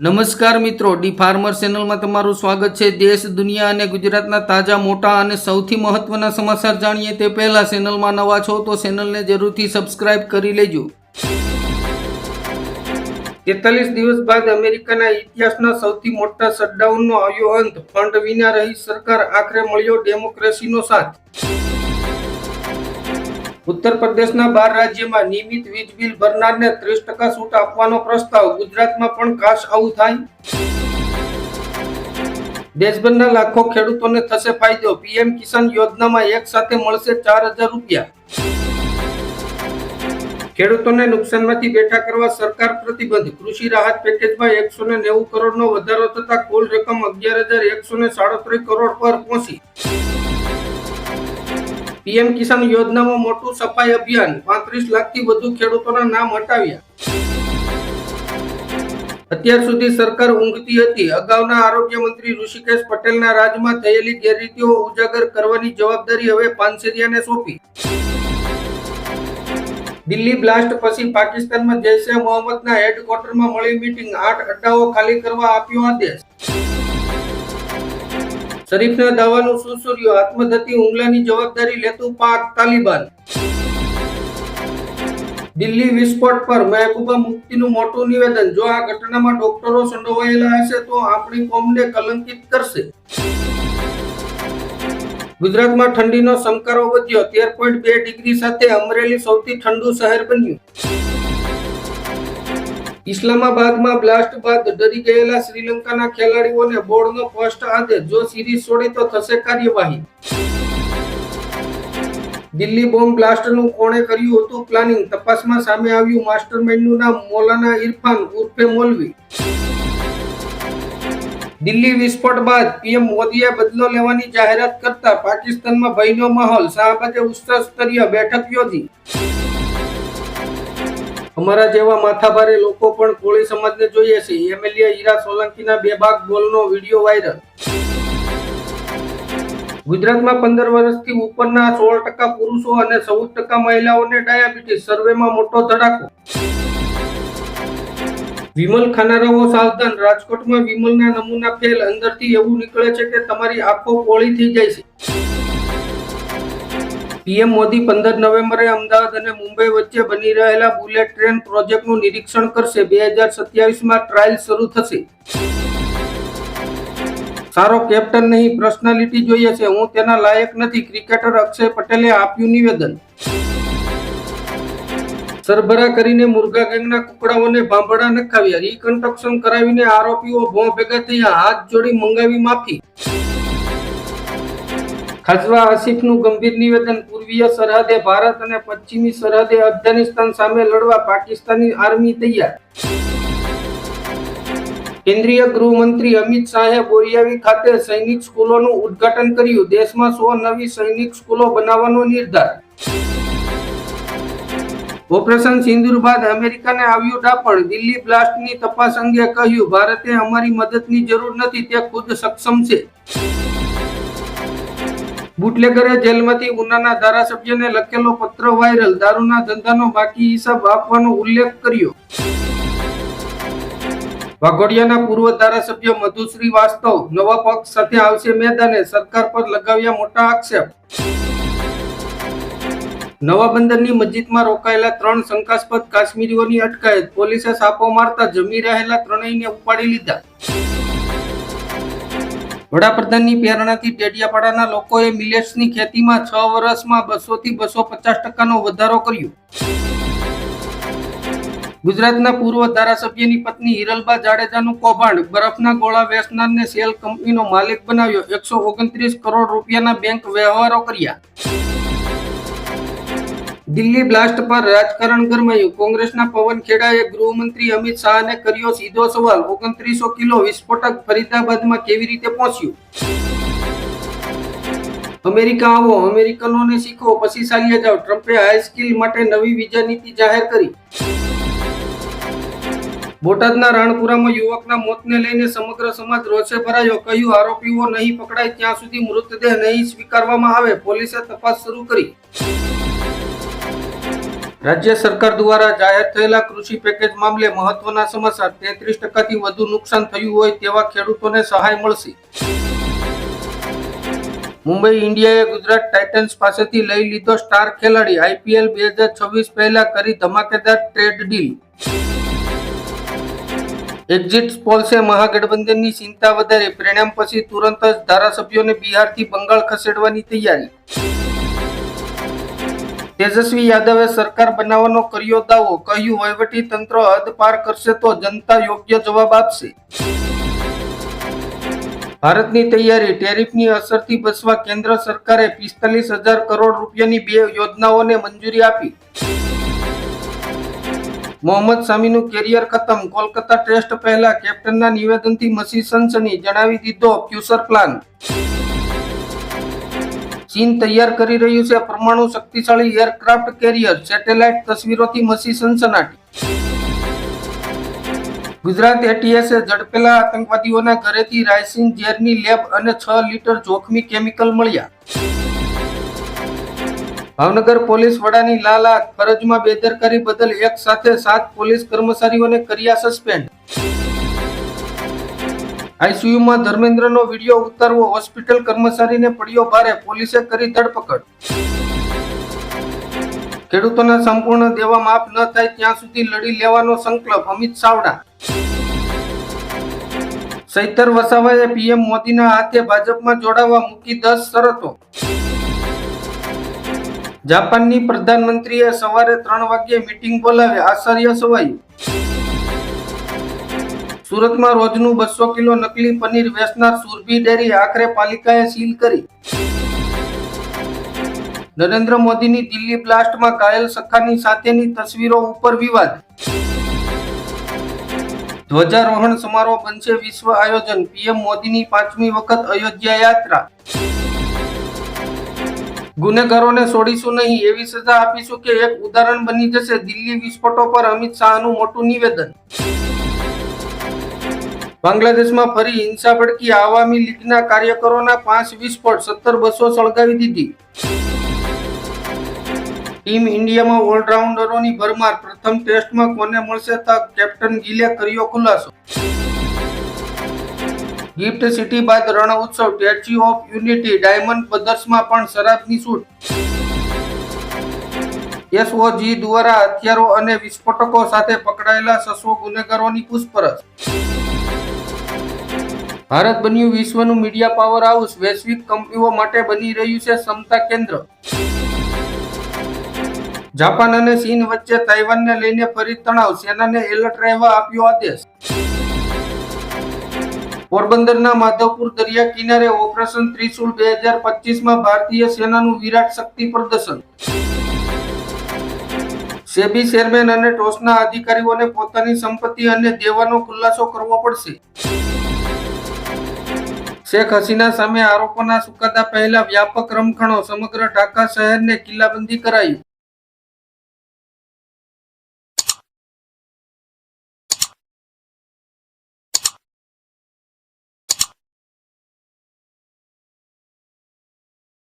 નમસ્કાર મિત્રો, D farmer ચેનલમાં તમારું સ્વાગત છે. દેશ, દુનિયા અને ગુજરાતના તાજા, મોટા અને સૌથી મહત્વના સમાચાર જાણીએ તે પહેલા ચેનલમાં નવા છો તો ચેનલને જરૂરથી સબસ્ક્રાઇબ કરી લેજો. તેતાલીસ દિવસ બાદ અમેરિકાના ઇતિહાસના સૌથી મોટા શટડાઉનનો આવ્યો અંત. ફંડ વિના રહી સરકાર આખરે મળ્યો ડેમોક્રેસીનો સાથ. ઉત્તર પ્રદેશના બાર રાજ્યમાં નિયમિત વીજ બિલ ભરનારને ત્રીસ ટકા છૂટ આપવાનો પ્રસ્તાવ ગુજરાતમાં પણ કાશ આવું થાય? દેશભરના લાખો ખેડૂતોને થશે ફાયદો. પીએમ કિસાન યોજનામાં એક સાથે મળશે ચાર હજાર રૂપિયા. ખેડૂતોને નુકસાનમાંથી બેઠા કરવા સરકાર પ્રતિબંધ. કૃષિ રાહત પેકેજમાં એકસો ને નેવું કરોડનો વધારો થતા કુલ રકમ અગિયાર હજાર એકસો ને સાડત્રીસ કરોડ પર પહોંચી. પીએમ કિસાન યોજનામાં મોટું સફાઈ અભિયાન પાંત્રીસ લાખથી વધુ ખેડૂતોના નામ હટાવ્યા. અત્યાર સુધી સરકાર ઊંઘતી હતી. અગાઉના આરોગ્ય મંત્રી ઋષિકેશ પટેલના રાજમાં થયેલી ગેરરીતિઓ ઉજાગર કરવાની જવાબદારી હવે પાનસેરિયાને સોંપી. દિલ્હી બ્લાસ્ટ પછી પાકિસ્તાનમાં જૈશે મોહમ્મદના હેડક્વાર્ટરમાં મળી મીટિંગ. આઠ અડ્ડાઓ ખાલી કરવા આપ્યો આદેશ. શરીફના દાવાનું સુસુર્યો આત્મઘાતી હુમલાની જવાબદારી લેતું પાક તાલિબાન. દિલ્હી વિસ્ફોટ પર મહેબૂબા મુફ્તીનું મોટું નિવેદન. જો આ ઘટનામાં ડોક્ટરો સંડોવાયેલા હશે, તો આપણી કોમને કલંકિત કરશે. ગુજરાતમાં ઠંડીનો સમકારો વધ્યો. તેર પોઈન્ટ બે ડિગ્રી સાથે અમરેલી સૌથી ઠંડુ શહેર બન્યું. ઇસ્લામાબાદમાં બ્લાસ્ટ બાદ ડરી ગયેલા શ્રીલંકાના ખેલાડીઓને બોર્ડનો સ્પષ્ટ આદેશ જો સિરીઝ છોડે તો થશે કાર્યવાહી. દિલ્હી બોમ્બ બ્લાસ્ટનું કોણે કર્યું હતું પ્લાનિંગ? તપાસમાં સામે આવ્યું માસ્ટરમાઇન્ડનું નામ મોલાના ઇરફાન ઉર્ફે મોલવી. દિલ્હી વિસ્ફોટ બાદ પીએમ મોદીએ બદલો લેવાની જાહેરાત કરતા પાકિસ્તાનમાં ભયનો માહોલ, શાહબાદે ઉચ્ચ સ્તરીય બેઠક યોજી. અમારા જેવા માથાભારે લોકો પણ કોળી સમાજને જોઈએ છે. એમએલએ હીરા સોલંકીના બે ભાગ બોલનો વીડિયો વાયરલ. ગુજરાતમાં પંદર વર્ષથી ઉપરના સોળ ટકા પુરુષો અને ચૌદ ટકા મહિલાઓને ડાયાબિટીસ સર્વેમાં મોટો ધડાકો. વિમલ ખાનારાઓ સાવધાન. રાજકોટમાં વિમલના નમૂના ફેલ. અંદરથી એવું નીકળે છે કે તમારી આંખો પોળી થઈ જાય છે. પીએમ મોદી પંદર નવેમ્બરે અમદાવાદ અને મુંબઈ વચ્ચે બની રહેલા બુલેટ ટ્રેન પ્રોજેક્ટનું નિરીક્ષણ કરશે. બે હજાર સત્યાવીસમાં ટ્રાયલ શરૂ થશે. સારો કેપ્ટન નહીં, પર્સનાલિટી જોઈએ છે. હું તેના લાયક નથી. ક્રિકેટર અક્ષય પટેલે આપ્યું નિવેદન. સરભરા કરીને મુર્ગા ગેંગના કુકડાઓને ભાંભડા નખાવ્યા. રીકન્સ્ટ્રક્શન કરાવીને આરોપીઓ ભો ભેગા થયા. હાથ જોડી મંગાવી માફી. ખાજવા આસિફનું ગંભીર નિવેદન, પૂર્વીય સરહદે ભારત અને પશ્ચિમી સરહદે અફઘાનિસ્તાન સામે લડવા પાકિસ્તાની આર્મી તૈયાર. કેન્દ્રીય ગૃહમંત્રી અમિત શાહે બોરિયાવી ખાતે સૈનિક સ્કૂલોનું ઉદ્ઘાટન કર્યું. દેશમાં સો નવી સૈનિક સ્કૂલો બનાવવાનો નિર્ધાર. ઓપરેશન સિંદુર બાદ અમેરિકાને આવ્યું ડાપણ. દિલ્હી બ્લાસ્ટની તપાસ અંગે કહ્યું, ભારતે અમારી મદદની જરૂર નથી, તે ખુદ સક્ષમ છે. બુટલેગરે જેલમાંથી ઉનાના ધારાસભ્યને લખેલો પત્ર વાયરલ. દારૂના ધંધાનો બાકી હિસાબ આપવાનો ઉલ્લેખ કર્યો. વાઘોડિયાના પૂર્વ ધારાસભ્ય મધુશ્રી વાસ્તવ નવા પક્ષ સાથે આવશે મેદાને, સરકાર પર લગાવ્યા મોટા આક્ષેપ. નવા બંદરની મસ્જિદમાં રોકાયેલા ત્રણ શંકાસ્પદ કાશ્મીરીઓની અટકાયત. પોલીસે સાપો મારતા જમી રહેલા ત્રણેયને ઉપાડી લીધા. વડાપ્રધાનની પ્રેરણાથી ડેડિયાપાડાના લોકોએ મિલેટ્સની ખેતીમાં છ વર્ષમાં બસો થી બસો પચાસ ટકાનો વધારો કર્યો. ગુજરાતના પૂર્વ ધારાસભ્યની પત્ની હિરલબા જાડેજાનું કૌભાંડ. બરફના ગોળા વેચનારને સેલ કંપનીનો માલિક બનાવ્યો. એકસો ઓગણત્રીસ કરોડ રૂપિયાના બેંક વ્યવહારો કર્યા. દિલ્હી બ્લાસ્ટ પર રાજકારણ ગરમાયું. કોંગ્રેસના પવન ખેડાએ ગૃહમંત્રી અમિત શાહને કર્યો સીધો સવાલ. ઓગણત્રીસો કિલો વિસ્ફોટક ફરીદાબાદમાં કેવી રીતે પહોંચ્યું? અમેરિકા આવો, અમેરિકનોને શીખો, પછી ચાલ્યા જાઓ. ટ્રમ્પે હાઈ સ્કિલ માટે નવી વિઝા નીતિ જાહેર કરી. બોટાદના રાણપુરામાં યુવકના મોતને લઈને સમગ્ર સમાજ રોષે ભરાયો. કહ્યું, આરોપીઓ નહીં પકડાય, ત્યાં સુધી મૃતદેહ નહીં સ્વીકારવામાં આવે. પોલીસે તપાસ શરૂ કરી. રાજ્ય સરકાર દ્વારા જાહેર થયેલા કૃષિ પેકેજ મામલે મહત્વના સમાચાર તેત્રીસ ટકાથી વધુ નુકસાન થયું હોય તેવા ખેડૂતોને સહાય મળશે. મુંબઈ ઇન્ડિયાએ ગુજરાત ટાઇટન્સ પાસેથી લઈ લીધો સ્ટાર ખેલાડી. આઈપીએલ બે હજાર છવ્વીસ પહેલા કરી ધમાકેદાર ટ્રેડ ડીલ. એક્ઝિટ પોલ્સે મહાગઠબંધનની ચિંતા વધારી. પરિણામ પછી તુરંત જ ધારાસભ્યોને બિહારથી બંગાળ ખસેડવાની તૈયારી. તેજસ્વી યાદવે સરકાર બનાવવાનો કર્યો દાવો. કહ્યું, વહીવટી તંત્ર હદ પાર કરશે તો જનતા યોગ્ય જવાબ આપશે. ભારતની તૈયારી. ટેરિફની અસરથી બચવા કેન્દ્ર સરકારે પિસ્તાલીસ હજાર કરોડ રૂપિયાની બે યોજનાઓને મંજૂરી આપી. મોહમ્મદ શામીનું કેરિયર ખતમ. કોલકાતા ટેસ્ટ પહેલા કેપ્ટનના નિવેદનથી મસી સનસની જણાવી દીધો ફ્યુચર પ્લાન. ચીન તૈયાર કરી રહ્યું છે. પરમાણુ શક્તિશાળી એરક્રાફ્ટ કેરિયર, સેટેલાઇટ તસવીરોથી મસી સનસનાટી. ગુજરાત એટીએસે ઝડપેલા આતંકવાદીઓના ઘરેથી રાયસિન ઝેરની લેબ અને છ લીટર જોખમી કેમિકલ મળ્યા. ભાવનગર પોલીસ વડાની લાલા ફરજમાં બેદરકારી બદલ એક સાથે સાત પોલીસ કર્મચારીઓને કર્યા સસ્પેન્ડ. આઈસીયુમાં ધર્મેન્દ્રનો વીડિયો ઉતારવો હોસ્પિટલ કર્મચારીને પડ્યો ભારે, પોલીસે કરી ધરપકડ. ખેડૂતોના સંપૂર્ણ દેવા માફ ન થાય ત્યાં સુધી લડી લેવાનો સંકલ્પ અમિત ચાવડા. સૈતર વસાવાએ પીએમ મોદીના હાથે ભાજપમાં જોડાવા મૂકી દસ શરતો. જાપાનની પ્રધાનમંત્રીએ સવારે ત્રણ વાગ્યે મીટિંગ બોલાવી, આશ્ચર્ય સવાયું સુરતમાં રોજનું બસો કિલો નકલી પનીર વેચનાર સુરભી ડેરી આખરે પાલિકાએ સીલ કરી. નરેન્દ્ર મોદીની દિલ્હી બ્લાસ્ટમાં ઘાયલ સખાની સાથેની તસવીરો ઉપર વિવાદ. ધ્વજારોહણ સમારોહ બનશે વિશ્વ આયોજન, પીએમ મોદીની પાંચમી વખત અયોધ્યા યાત્રા. ગુનેગારોને છોડીશું નહીં, એવી સજા આપીશું કે એક ઉદાહરણ બની જશે દિલ્હી વિસ્ફોટો પર અમિત શાહનું મોટું નિવેદન. બાંગ્લાદેશમાં ફરી હિંસા ભડકી આવામી લીગના કાર્યકરોના પાંચ વિસ્ફોટ, સત્તર બસો સળગાવી દીધી. ટીમ ઇન્ડિયામાં ઓલરાઉન્ડરોની ભરમાર. પ્રથમ ટેસ્ટમાં કોને મળશે તક કેપ્ટન ગિલે કર્યો ખુલાસો. ગિફ્ટ સિટી બાદ Rann Utsav, Statue of Unity, diamond પદર્સમાં પણ શરાબની છૂટ એસઓજી દ્વારા હથિયારો અને વિસ્ફોટકો સાથે પકડાયેલા સસો ગુનેગારોની પૂછપરછ. ભારત બન્યું વિશ્વનું મીડિયા પાવર હાઉસ વૈશ્વિક કંપનીઓ માટે બની રહ્યું છે ક્ષમતા કેન્દ્ર. જાપાન અને ચીન વચ્ચે તાઇવાનને લઈને ફરી તણાવ, સેનાને એલર્ટ રહેવા આપ્યો આદેશ. પોરબંદરના માધવપુર દરિયા કિનારે ઓપરેશન ત્રિશુલ બે હજાર પચીસમાં ભારતીય સેનાનું વિરાટ શક્તિ પ્રદર્શન. સેબી ચેરમેન અને ટોસના અધિકારીઓને પોતાની સંપત્તિ અને દેવાનો ખુલાસો કરવો પડશે. શેખ હસીના સામે આરોપોના ચુકાદા પહેલા વ્યાપક રમખણો સમગ્ર ઢાકા શહેરને કિલ્લાબંધી કરાયું